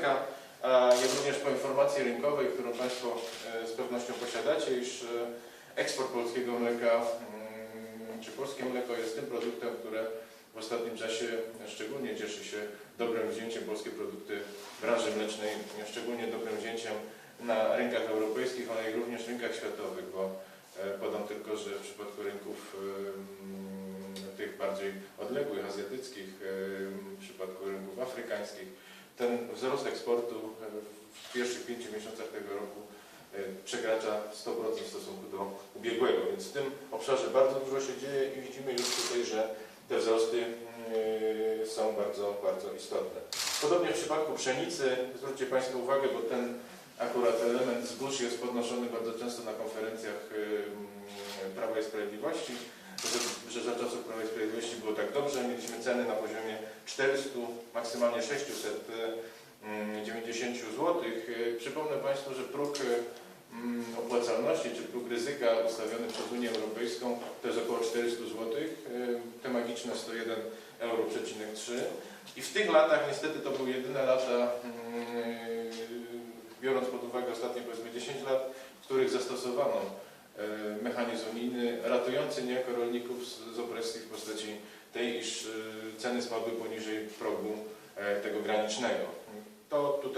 mleka, a jak również po informacji rynkowej, którą Państwo e, z pewnością posiadacie, iż e, eksport polskiego mleka mm, czy polskie mleko jest tym produktem, które w ostatnim czasie szczególnie cieszy się dobrym wzięciem polskie produkty branży mlecznej, szczególnie dobrym wzięciem na rynkach europejskich, ale i również rynkach światowych, bo e, podam tylko, że w przypadku rynków tych bardziej odległych, azjatyckich, w przypadku rynków afrykańskich, ten wzrost eksportu e, w pierwszych pięciu miesiącach tego roku e, przekracza 100% w stosunku do ubiegłego, więc w tym obszarze bardzo dużo się dzieje i widzimy już tutaj, że te wzrosty mm, są bardzo, bardzo istotne. Podobnie w przypadku pszenicy, zwróćcie Państwo uwagę, bo ten akurat element zbóż jest podnoszony bardzo często na konferencjach Prawa i Sprawiedliwości, że, że za czasów Prawa i Sprawiedliwości było tak dobrze, mieliśmy ceny na poziomie 400, maksymalnie 690 zł. Przypomnę Państwu, że próg mm, opłacalności czy próg ryzyka ustawiony przez Unię Europejską to jest około 400 zł, te magiczne 101 euro przecinek 3. I w tych latach niestety to były jedyne lata, mm, biorąc pod uwagę ostatnie powiedzmy 10 lat, w których zastosowano e, mechanizm unijny ratujący niejako rolników z, opresji w postaci e, ceny spadły poniżej progu e, tego granicznego. To tutaj